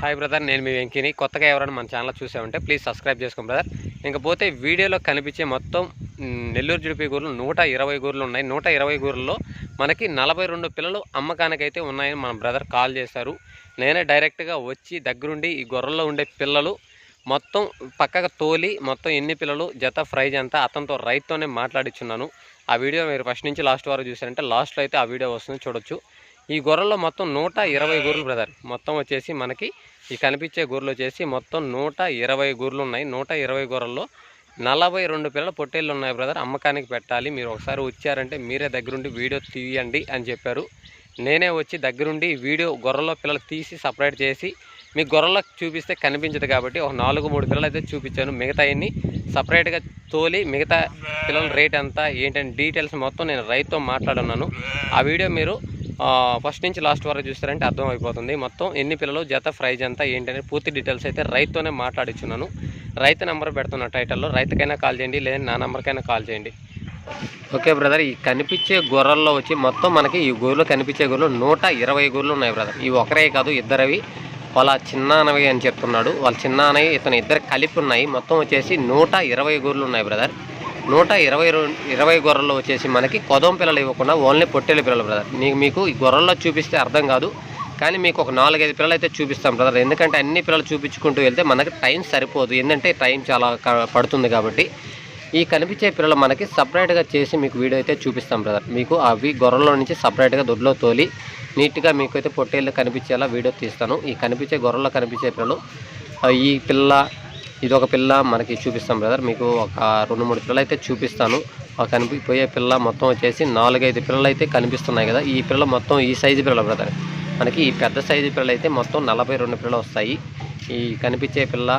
Hi brother నేను మీ వెంకిని. కొత్తగా ఎవరైనా మన ఛానల్ చూసామంటే ప్లీజ్ సబ్స్క్రైబ్ చేసుకోండి బ్రదర్ ఇంకపోతే వీడియోలో కనిపించే మొత్తం నెల్లూరు జుడిపి గూర్లు నూట ఇరవై గూర్లు ఉన్నాయి. నూట ఇరవై గూర్లలో మనకి నలభై రెండు పిల్లలు అమ్మకానికైతే ఉన్నాయని మన బ్రదర్ కాల్ చేశారు. నేనే డైరెక్ట్గా వచ్చి దగ్గరుండి ఈ గొర్రెల్లో ఉండే పిల్లలు మొత్తం పక్కగా తోలి మొత్తం ఎన్ని పిల్లలు జత ప్రైజ్ అంతా అతనితో రైతుతోనే మాట్లాడిచ్చున్నాను ఆ వీడియో మీరు ఫస్ట్ నుంచి లాస్ట్ వరకు చూసారంటే లాస్ట్లో అయితే ఆ వీడియో వస్తుంది చూడొచ్చు. ఈ గొర్రెల్లో మొత్తం నూట ఇరవై గొర్రెలు బ్రదర్ మొత్తం వచ్చేసి మనకి ఈ కనిపించే గొర్రెలు వచ్చేసి మొత్తం నూట ఇరవై గొర్రెలు ఉన్నాయి. నూట ఇరవై గొర్రెల్లో నలభై రెండు పిల్లల పొట్టేళ్ళు ఉన్నాయి బ్రదర్. అమ్మకానికి పెట్టాలి. మీరు ఒకసారి వచ్చారంటే మీరే దగ్గరుండి వీడియో తీయండి అని చెప్పారు. నేనే వచ్చి దగ్గరుండి వీడియో గొర్రెల్లో పిల్లలు తీసి సపరేట్ చేసి మీ గొర్రెలకు చూపిస్తే కనిపించదు కాబట్టి ఒక నాలుగు మూడు పిల్లలు అయితే చూపించాను. మిగతా అన్ని సపరేట్గా తోలి మిగతా పిల్లల రేట్ ఎంత ఏంటంటే డీటెయిల్స్ మొత్తం నేను రైతుతో మాట్లాడున్నాను. ఆ వీడియో మీరు ఫస్ట్ నుంచి లాస్ట్ వరకు చూస్తారంటే అర్థం అయిపోతుంది. మొత్తం ఎన్ని పిల్లలు జత ప్రైజ్ అంతా ఏంటనే పూర్తి డీటెయిల్స్ అయితే రైతుతోనే మాట్లాడిచ్చున్నాను. రైతు నెంబర్ పెడుతున్నా టైటిల్లో రైతుకైనా కాల్ చేయండి లేదంటే నా నెంబర్కైనా కాల్ చేయండి. ఓకే బ్రదర్ ఈ కనిపించే గొర్రెల్లో వచ్చి మొత్తం మనకి ఈ గొర్రెలు కనిపించే గొర్రెలు నూట ఇరవై గొర్రెలు ఉన్నాయి బ్రదర్ ఇవి ఒకరే కాదు ఇద్దరవి. వాళ్ళ చిన్నానవి అని చెప్తున్నాడు. వాళ్ళ చిన్నానవి ఇతను ఇద్దరు కలిపి ఉన్నాయి. మొత్తం వచ్చేసి నూట ఇరవై గొర్రెలు ఉన్నాయి బ్రదర్ నూట ఇరవై ఇరవై గొర్రెలు వచ్చేసి మనకి కొదం పిల్లలు ఇవ్వకుండా ఓన్లీ పొట్టేలు పిల్లలు బ్రదర్ నీకు మీకు ఈ గొర్రెల్లో చూపిస్తే అర్థం కాదు కానీ మీకు ఒక నాలుగైదు పిల్లలు అయితే చూపిస్తాం బ్రదర్ ఎందుకంటే అన్ని పిల్లలు చూపించుకుంటూ వెళ్తే మనకి టైం సరిపోదు. ఏంటంటే టైం చాలా పడుతుంది కాబట్టి ఈ కనిపించే పిల్లలు మనకి సపరేట్గా చేసి మీకు వీడియో అయితే చూపిస్తాం బ్రదర్ మీకు అవి గొర్రెల్లో నుంచి సపరేట్గా దొడ్లో తోలి నీట్గా మీకు అయితే పొట్టేళ్ళు కనిపించేలా వీడియో తీస్తాను. ఈ కనిపించే గొర్రెల్లో కనిపించే పిల్లలు ఈ పిల్ల ఇది ఒక పిల్ల మనకి చూపిస్తాం బ్రదర్ మీకు ఒక రెండు మూడు పిల్లలు అయితే చూపిస్తాను. ఆ కనిపిపోయే పిల్ల మొత్తం వచ్చేసి నాలుగైదు పిల్లలు అయితే కనిపిస్తున్నాయి కదా. ఈ పిల్ల మొత్తం ఈ సైజు పిల్ల బ్రదర్ మనకి ఈ పెద్ద సైజు పిల్లలు అయితే మొత్తం నలభై రెండు పిల్లలు వస్తాయి. ఈ కనిపించే పిల్ల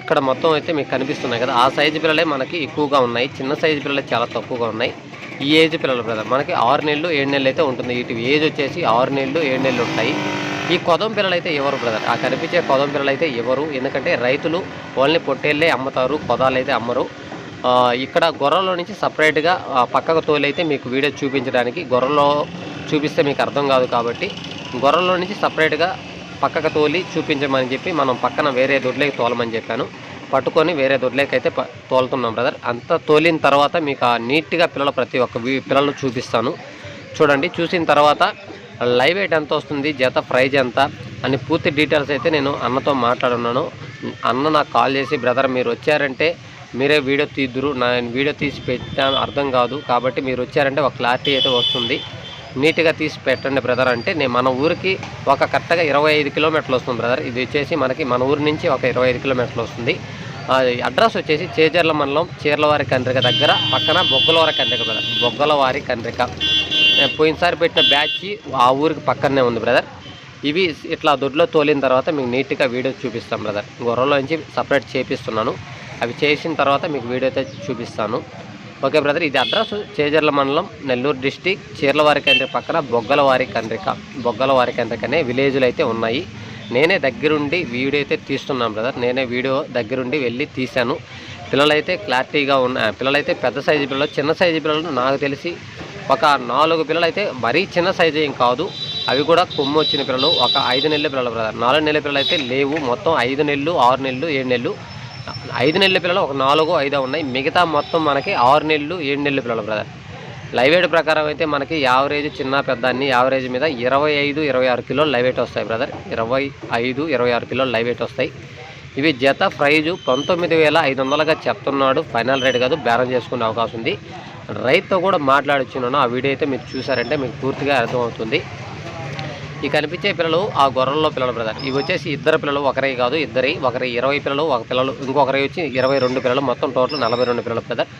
ఇక్కడ మొత్తం అయితే మీకు కనిపిస్తున్నాయి కదా. ఆ సైజు పిల్లలే మనకి ఎక్కువగా ఉన్నాయి. చిన్న సైజు పిల్లలే చాలా తక్కువగా ఉన్నాయి. ఈ ఏజ్ పిల్లలు బ్రదర్ మనకి ఆరు నెలలు ఏడు నెలలు అయితే ఉంటుంది. వీటి ఏజ్ వచ్చేసి ఆరు నెలలు ఏడు నెలలు ఉంటాయి. ఈ కొదం పిల్లలు అయితే ఎవరు బ్రదర్ ఆ కనిపించే కొదం పిల్లలు అయితే ఎవరు? ఎందుకంటే రైతులు ఓన్లీ పొట్టేళ్ళే అమ్ముతారు కొదాలు అయితే అమ్మరు ఇక్కడ గొర్రెలో నుంచి సపరేట్గా పక్కకు తోలైతే మీకు వీడియో చూపించడానికి గొర్రెలో చూపిస్తే మీకు అర్థం కాదు కాబట్టి గొర్రెలో నుంచి సపరేట్గా పక్కకు తోలి చూపించమని చెప్పి మనం పక్కన వేరే దొడ్లేకి తోలమని చెప్పాను. పట్టుకొని వేరే దొడ్లేకి అయితే ప- తోలుతున్నాం బ్రదర్ అంతా తోలిన తర్వాత మీకు ఆ నీట్గా పిల్లలు ప్రతి ఒక్క వీ- పిల్లలు చూపిస్తాను. చూడండి చూసిన తర్వాత లైవ్ ఎయిట్ ఎంత వస్తుంది జత ప్రైజ్ ఎంత అని పూర్తి డీటెయిల్స్ అయితే నేను అన్నతో మాట్లాడున్నాను. అన్న నాకు కాల్ చేసి బ్రదర్ మీరు వచ్చారంటే మీరే వీడియో తీద్దురు. నేను వీడియో తీసి పెట్టాను అర్థం కాదు. కాబట్టి మీరు వచ్చారంటే ఒక క్లారిటీ అయితే వస్తుంది. నీట్గా తీసి పెట్టండి బ్రదర్ అంటే నేను మన ఊరికి ఒక కరెక్ట్గా ఇరవై ఐదు కిలోమీటర్లు వస్తుంది బ్రదర్. ఇది వచ్చేసి మనకి మన ఊరి నుంచి ఒక ఇరవై ఐదు కిలోమీటర్లు వస్తుంది. ఆ, అడ్రస్ వచ్చేసి చేజర్ల మండలం చీర్లవారి కండ్రిక దగ్గర పక్కన బొగ్గలవారి కండ్రిక బ్రదర్. బొగ్గలవారి కండ్రిక. పోయినసారి పెట్టిన బ్యాచ్ ఆ ఊరికి పక్కనే ఉంది బ్రదర్. ఇవి ఇట్లా దొడ్లో తోలిన తర్వాత మీకు నీట్గా వీడియో చూపిస్తాం బ్రదర్. గొర్రెలో నుంచి సపరేట్ చేపిస్తున్నాను. అవి చేసిన తర్వాత మీకు వీడియో అయితే చూపిస్తాను. Okay brother. ఇది అడ్రస్ చేజర్ల మండలం నెల్లూరు డిస్టిక్ చీర్లవారి కండ్రిక పక్కన బొగ్గలవారి కండ్రిక బొగ్గలవారి కండ్రిక అనే విలేజ్లు అయితే ఉన్నాయి. నేనే దగ్గరుండి వీడియో అయితే తీస్తున్నాను బ్రదర్. నేనే వీడియో దగ్గరుండి వెళ్ళి తీశాను. పిల్లలైతే క్లారిటీగా ఉన్న పిల్లలైతే పెద్ద సైజు పిల్లలు చిన్న సైజు పిల్లలు నాకు తెలిసి ఒక నాలుగు పిల్లలు అయితే మరీ చిన్న సైజు ఏం కాదు. అవి కూడా కొమ్ము వచ్చిన పిల్లలు. ఒక ఐదు నెలల పిల్లలు బ్రదర్. నాలుగు నెలల పిల్లలు అయితే లేవు. మొత్తం ఐదు నెలలు ఆరు నెలలు ఏడు నెలలు. ఐదు నెలల పిల్లలు ఒక నాలుగు ఐదో ఉన్నాయి. మిగతా మొత్తం మనకి ఆరు నెలలు ఏడు నెలల పిల్లలు బ్రదర్. లైవ్ వెయిట్ ప్రకారం అయితే మనకి యావరేజ్ చిన్న పెద్ద అన్ని యావరేజ్ మీద ఇరవై ఐదు ఇరవై ఆరు కిలోలు లైవ్ ఎయిట్ వస్తాయి బ్రదర్. ఇరవై ఐదు ఇరవై ఆరు కిలోలు లైవ్ ఎయిట్ వస్తాయి. ఇవి జత ప్రైజు పంతొమ్మిది వేల ఐదు వందలుగా చెప్తున్నాడు. ఫైనల్ రేట్ కాదు. బేరం చేసుకునే అవకాశం ఉంది. రైతుతో కూడా మాట్లాడుచున్నాను ఆ వీడియో అయితే మీరు చూసారంటే మీకు పూర్తిగా అర్థమవుతుంది. ఈ కనిపించే పిల్లలు ఆ గొర్రెల్లో పిల్లలు బ్రదర్. ఇవి వచ్చేసి ఇద్దరు పిల్లలు ఒకరే కాదు ఇద్దరి ఒకరి ఇరవై పిల్లలు ఒక పిల్లలు ఇంకొకరి వచ్చి ఇరవై రెండు పిల్లలు మొత్తం టోటల్ నలభై రెండు పిల్లలు బ్రదర్.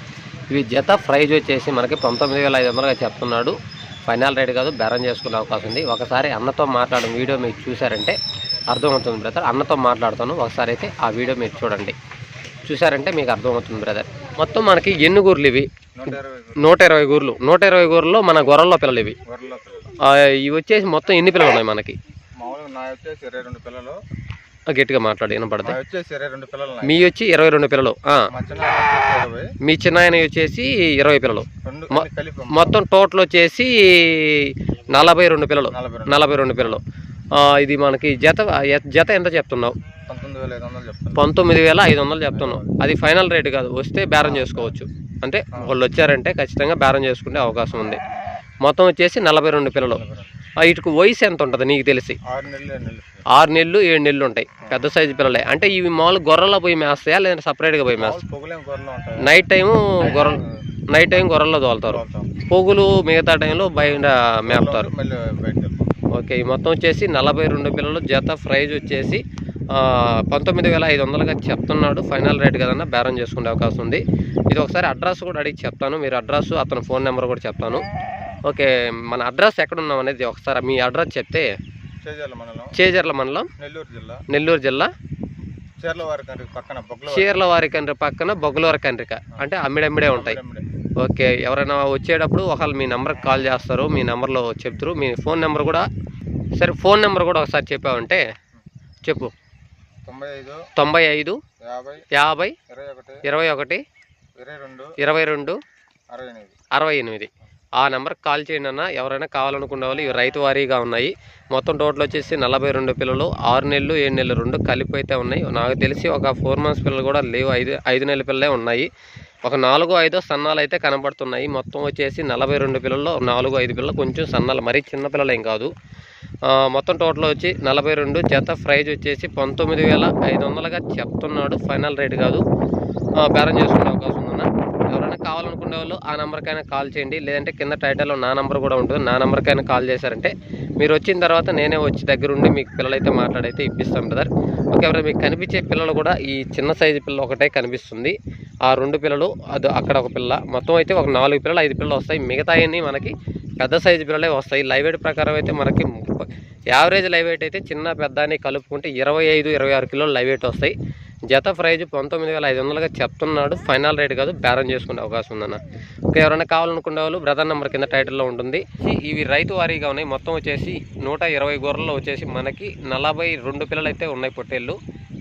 ఇవి జత ప్రైజ్ వచ్చేసి మనకి పంతొమ్మిది వేల ఐదు వందలుగా చెప్తున్నాడు. ఫైనల్ రేట్ కాదు బేరం చేసుకునే అవకాశం ఉంది. ఒకసారి అన్నతో మాట్లాడడం వీడియో మీకు చూసారంటే అర్థమవుతుంది బ్రదర్. అన్నతో మాట్లాడుతాను. ఒకసారి అయితే ఆ వీడియో మీరు చూడండి. చూసారంటే మీకు అర్థమవుతుంది బ్రదర్ మొత్తం మనకి ఎన్ని గూర్లు ఇవి? నూట ఇరవై గూర్లు. నూట ఇరవై గూర్లలో మన గొర్రెల్లో పిల్లలు. ఇవి ఇవి వచ్చేసి మొత్తం ఎన్ని పిల్లలు ఉన్నాయి మనకి? గట్టిగా మాట్లాడి వినపడదు. మా వచ్చి ఇరవై రెండు పిల్లలు. మా చిన్న ఆయన వచ్చేసి ఇరవై పిల్లలు. మొత్తం టోటల్ వచ్చేసి నలభై రెండు పిల్లలు. నలభై రెండు. పిల్లలు. ఇది మనకి జత జత ఎంత చెప్తున్నావు? పంతొమ్మిది వేల ఐదు వందలు చెప్తాను పంతొమ్మిది వేల ఐదు వందలు. చెప్తున్నావు అది ఫైనల్ రేట్ కాదు. వస్తే బేరం చేసుకోవచ్చు. అంటే వాళ్ళు వచ్చారంటే ఖచ్చితంగా బేరం చేసుకునే అవకాశం ఉంది. మొత్తం వచ్చేసి నలభై రెండు పిల్లలు. ఆ, వీటికి వయసు ఎంత ఉంటుంది నీకు తెలిసి? ఆరు నెలలు ఏడు నెలలు. ఉంటాయి. పెద్ద సైజు పిల్లలే. అంటే ఇవి మామూలు గొర్రెల్లో పోయి మేస్తాయా లేదంటే సపరేట్గా పోయి మేస్తాయి? నైట్ టైము గొర్రెలు నైట్ టైం గొర్రెల్లో తోలుతారు. తోలుతాం. పోగులు మిగతా టైంలో బయట మేపుతారు. ఓకే ఈ మొత్తం వచ్చేసి నలభై రెండు పిల్లలు. జత ప్రైజ్ వచ్చేసి పంతొమ్మిది వేల ఐదు వందలుగా చెప్తున్నాడు. ఫైనల్ రేట్ కదన్నా బేరం చేసుకునే అవకాశం ఉంది. ఇది ఒకసారి అడ్రస్ కూడా అడిగి చెప్తాను. మీరు అడ్రస్ అతని ఫోన్ నెంబర్ కూడా చెప్తాను. ఓకే మన అడ్రస్ ఎక్కడ ఉన్నాం అనేది ఒకసారి మీ అడ్రస్ చెప్తే చేజర్ల మండలం. నెల్లూరు జిల్లా. నెల్లూరు జిల్లా చీర్లవారి పక్కన కండ్రి పక్కన బొగ్గులవారి కండ్రిక. అంటే అమ్మిడమ్మిడే ఉంటాయి. ఓకే ఎవరైనా వచ్చేటప్పుడు ఒకళ్ళు మీ నెంబర్కి కాల్ చేస్తారు మీ నెంబర్లో చెప్తారు. మీ ఫోన్ నెంబర్ కూడా సరే ఫోన్ నెంబర్ కూడా ఒకసారి చెప్పావంటే చెప్పు. తొంభై ఐదు యాభై ఇరవై ఒకటి ఇరవై రెండు అరవై ఎనిమిది. ఆ నెంబర్కి కాల్ చేయండి అన్న. ఎవరైనా కావాలనుకునే వాళ్ళు ఇవి రైతు వారీగా ఉన్నాయి. మొత్తం టోటల్ వచ్చేసి నలభై రెండు పిల్లలు ఆరు నెలలు ఏడు నెలలు రెండు కలిపి అయితే ఉన్నాయి. నాకు తెలిసి ఒక ఫోర్ మంత్స్ పిల్లలు కూడా లేవు. ఐదు ఐదు నెలల పిల్లలే ఉన్నాయి. ఒక నాలుగు ఐదో సన్నాలు అయితే కనబడుతున్నాయి. మొత్తం వచ్చేసి నలభై రెండు పిల్లల్లో నాలుగు ఐదు పిల్లలు కొంచెం సన్నాలు. మరీ చిన్న పిల్లలు ఏం కాదు. మొత్తం టోటల్ వచ్చి నలభై రెండు జత ప్రైజ్ వచ్చేసి పంతొమ్మిది వేల ఐదు వందలుగా చెప్తున్నాడు ఫైనల్ రేట్ కాదు. ఆ, బేరం చేసుకునే అవకాశం ఉందన్న. ఎవరైనా కావాలనుకునే వాళ్ళు ఆ నెంబర్కైనా కాల్ చేయండి. లేదంటే కింద టైటిల్లో నా నెంబర్ కూడా ఉంటుంది. నా నెంబర్కైనా కాల్ చేశారంటే మీరు వచ్చిన తర్వాత నేనే వచ్చి దగ్గరుండి మీకు పిల్లలైతే మాట్లాడైతే ఇప్పిస్తాను బ్రదర్. ఓకే ఎవరైనా మీకు కనిపించే పిల్లలు కూడా ఈ చిన్న సైజు పిల్ల ఒకటే కనిపిస్తుంది. ఆ రెండు పిల్లలు అది అక్కడ ఒక పిల్ల. మొత్తం అయితే ఒక నాలుగు పిల్లలు ఐదు పిల్లలు వస్తాయి. మిగతాయన్నీ మనకి పెద్ద సైజు పిల్లలే వస్తాయి. లైవ్ వెయిట్ ప్రకారం అయితే మనకి యావరేజ్ లైవ్ వెయిట్ అయితే చిన్న పెద్ద అని కలుపుకుంటే ఇరవై ఐదు ఇరవై ఆరు కిలోలు లైవ్ వెయిట్ వస్తాయి. జత ప్రైజ్ పంతొమ్మిది వేల ఐదు వందలుగా చెప్తున్నాడు. ఫైనల్ రేట్ కాదు బేరం చేసుకునే అవకాశం ఉందన్న. ఓకే ఎవరైనా కావాలనుకునే వాళ్ళు బ్రదర్ నెంబర్ కింద టైటిల్లో ఉంటుంది. ఇవి రైతు వారీగా ఉన్నాయి. మొత్తం వచ్చేసి నూట ఇరవై గొర్రెలు వచ్చేసి మనకి నలభై రెండు పిల్లలు అయితే ఉన్నాయి పొట్టేళ్ళు.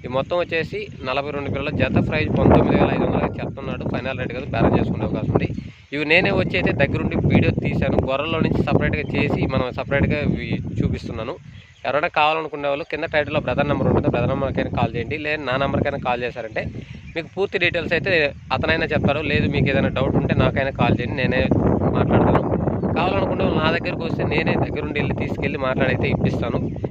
ఈ మొత్తం వచ్చేసి నలభై రెండు పిల్లల జత ప్రైజ్ పంతొమ్మిది వేల ఐదు వందలుగా చెప్తున్నాడు. ఫైనల్ రేట్ కాదు బేరం చేసుకునే అవకాశం ఉంది. ఇవి నేనే వచ్చి అయితే దగ్గరుండి వీడియో తీశాను. గొర్రెల్లో నుంచి సపరేట్గా చేసి మనం సపరేట్గా చూపిస్తున్నాను. ఎవరైనా కావాలనుకునే వాళ్ళు కింద టైటిల్లో బ్రదర్ నెంబర్ ఉంటుంది. బ్రదర్ నెంబర్కైనా కాల్ చేయండి. లేదా నా నెంబర్కైనా కాల్ చేశారంటే మీకు పూర్తి డీటెయిల్స్ అయితే అతనైనా చెప్తారు. లేదు మీకు ఏదైనా డౌట్ ఉంటే నాకైనా కాల్ చేయండి. నేనే మాట్లాడతాను. కావాలనుకుంటే వాళ్ళు నా దగ్గరకు వస్తే నేనే దగ్గరుండి వెళ్ళి తీసుకెళ్ళి మాట్లాడైతే ఇప్పిస్తాను.